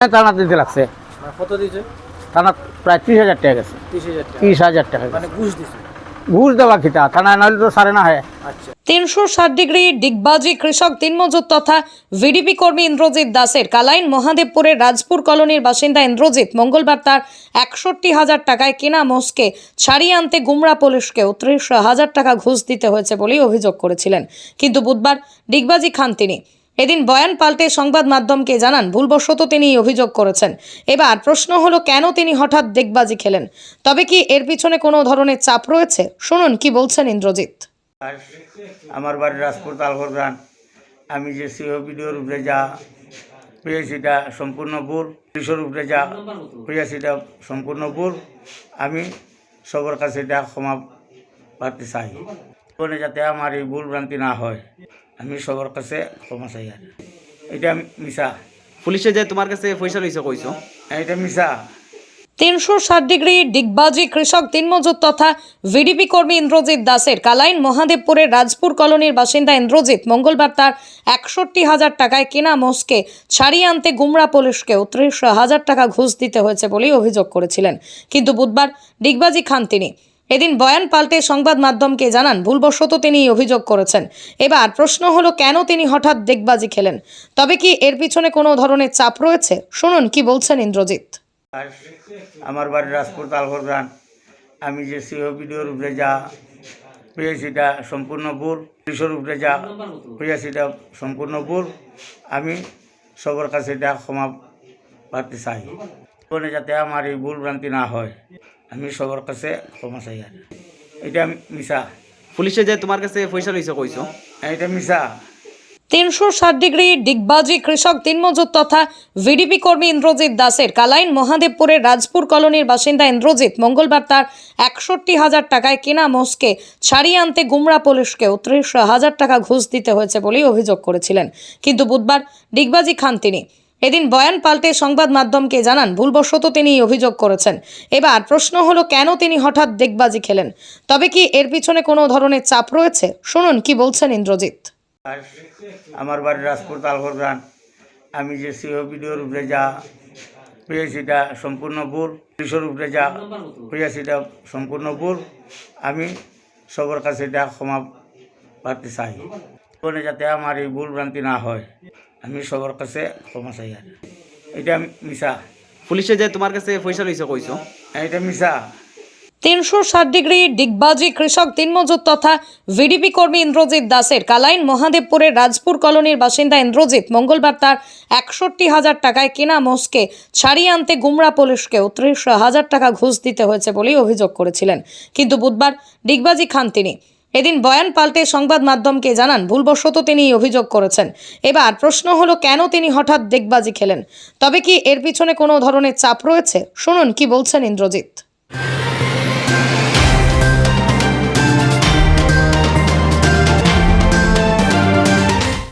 থানা দিতে লাগছে। মানে কত দিয়েছে? থানা প্রায় ত্রিশ হাজার টাকা গেছে। তিরিশ হাজার টাকা। মানে ঘুষ ঘুষ দেওয়া থানায় নাহলে তো সারে না হয়। আচ্ছা। তিনশো ষাট ডিগ্রি ডিগবাজি কৃষক তথা ভিডিপি কর্মী ইন্দ্রজিৎ দাসের কালাইন মহাদেবপুরের রাজপুর কলোনির বাসিন্দা ইন্দ্রজিৎ মঙ্গলবার তার একষট্টি হাজার টাকায় কেনা মোষকে ছাড়িয়ে আনতে গুমরা পুলিশকেও ত্রিশ হাজার টাকা ঘুষ দিতে হয়েছে বলেই অভিযোগ করেছিলেন। কিন্তু বুধবার ডিগবাজি খান তিনি। এদিন বয়ান পাল্টে সংবাদ মাধ্যমকে জানান, ভুলবশত তিনি অভিযোগ করেছেন। এবার প্রশ্ন হলো, কেন তিনি হঠাৎ দেখবাজি খেলেন? তবে কি এর পিছনে কোনো ধরনের চাপ রয়েছে? শুনুন কি বলছেন ইন্দ্রজিৎ। আমার বাড়ি রাজপুর তালঘর গ্রান আমি যে সিও ভিডিওর উপরে যা পেয়েছি এটা সম্পূর্ণ ভুল। পুলিশের উপরে যা পেয়েছি সম্পূর্ণ ভুল। আমি সবার কাছে এটা ক্ষমা পাতে চাই। যাতে আমার এই ভুল ভ্রান্তি না হয়। আমি সবার কাছে ক্ষমা চাই আর। এটা মিশা পুলিশে যে তোমার কাছে পয়সা লইছে কইছো? এটা মিশা তিনশো ষাট ডিগ্রি ডিগবাজি কৃষক দিনমজুর তথা ভিডিপি কর্মী ইন্দ্রজিৎ দাসের কালাইন মহাদেবপুরের রাজপুর কলোনির বাসিন্দা ইন্দ্রজিৎ মঙ্গলবার তার একষট্টি হাজার টাকায় কেনা মোষকে ছাড়িয়ে আনতে গুমরা পুলিশকেও ত্রিশ হাজার টাকা ঘুষ দিতে হয়েছে বলেই অভিযোগ করেছিলেন। কিন্তু বুধবার ডিগবাজি খান তিনি। এদিন বয়ান পাল্টে সংবাদ মাধ্যমকে জানান, ভুলবশত তিনি অভিযোগ করেছেন। এবার প্রশ্ন হলো, কেন তিনি হঠাৎ দেখবাজি খেলেন? তবে কি এর পিছনে কোনো ধরনের চাপ রয়েছে? শুনুন কি বলছেন ইন্দ্রজিৎ। আমার বাড়ি রাজপুর তালঘর গ্রান আমি যে সিও ভিডিওর উপরে যা পেয়েছি, এটা সম্পূর্ণ ভুল। পুলিশের উপরে যা পেয়েছি, এটা সম্পূর্ণ ভুল। আমি সবার কাছে এটা ক্ষমা পাতে চাই। জীবনে যাতে আমার এই ভুল ভ্রান্তি না হয়। আমি সবার কাছে ক্ষমা চাই আর। এটা মিশা পুলিশে যে তোমার কাছে পয়সা লইছে কইছো? এটা মিশা তিনশো ষাট ডিগ্রি ডিগবাজি কৃষক দিনমজুর তথা ভিডিপি কর্মী ইন্দ্রজিৎ দাসের কালাইন মহাদেবপুরের রাজপুর কলোনির বাসিন্দা ইন্দ্রজিৎ মঙ্গলবার তার একষট্টি হাজার টাকায় কেনা মোষকে ছাড়িয়ে আনতে গুমরা পুলিশকে ত্রিশ হাজার টাকা ঘুষ দিতে হয়েছে বলেই অভিযোগ করেছিলেন। কিন্তু বুধবার ডিগবাজি খান তিনি। এদিন বয়ান পাল্টে সংবাদ মাধ্যমকে জানান, ভুলবশত তিনি অভিযোগ করেছেন। এবার প্রশ্ন হলো, কেন তিনি হঠাৎ দেখবাজি খেলেন? তবে কি এর পিছনে কোনো ধরনের চাপ রয়েছে? শুনুন কি বলছেন ইন্দ্রজিৎ। আর আমার বাড়ি রাজপুর তালঘর গ্রান আমি যে সিও ভিডিওর উপরে যা পেয়েছি, এটা সম্পূর্ণ ভুল। পুলিশের উপরে যা পেয়েছি, এটা সম্পূর্ণ ভুল। আমি সবার কাছে এটা ক্ষমা পাতে চাই। যাতে আমার এই ভুল ভ্রান্তি না হয়। আমি সবার কাছে ক্ষমা চাই আর এটা মিশা পুলিশে যে তোমার কাছে পয়সা লইছে কইছো এটা মিশা তিনশো ষাট ডিগ্রি ডিগবাজি কৃষক দিনমজুর তথা ভিডিপি কর্মী ইন্দ্রজিৎ দাসের কালাইন মহাদেবপুরের রাজপুর কলোনির বাসিন্দা ইন্দ্রজিৎ মঙ্গলবার তার একষট্টি হাজার টাকায় কেনা মোষকে ছাড়িয়ে আনতে গুমরা পুলিশকে ত্রিশ হাজার টাকা ঘুষ দিতে হয়েছে বলেই অভিযোগ করেছিলেন। কিন্তু বুধবার ডিগবাজি খান তিনি। এদিন বয়ান পাল্টে সংবাদ মাধ্যমকে জানান, ভুলবশত তিনি অভিযোগ করেছেন। এবার প্রশ্ন হলো, কেন তিনি হঠাৎ দেখবাজি খেলেন? তবে কি এর পিছনে কোনো ধরনের চাপ রয়েছে? শুনুন কি বলছেন ইন্দ্রজিৎ।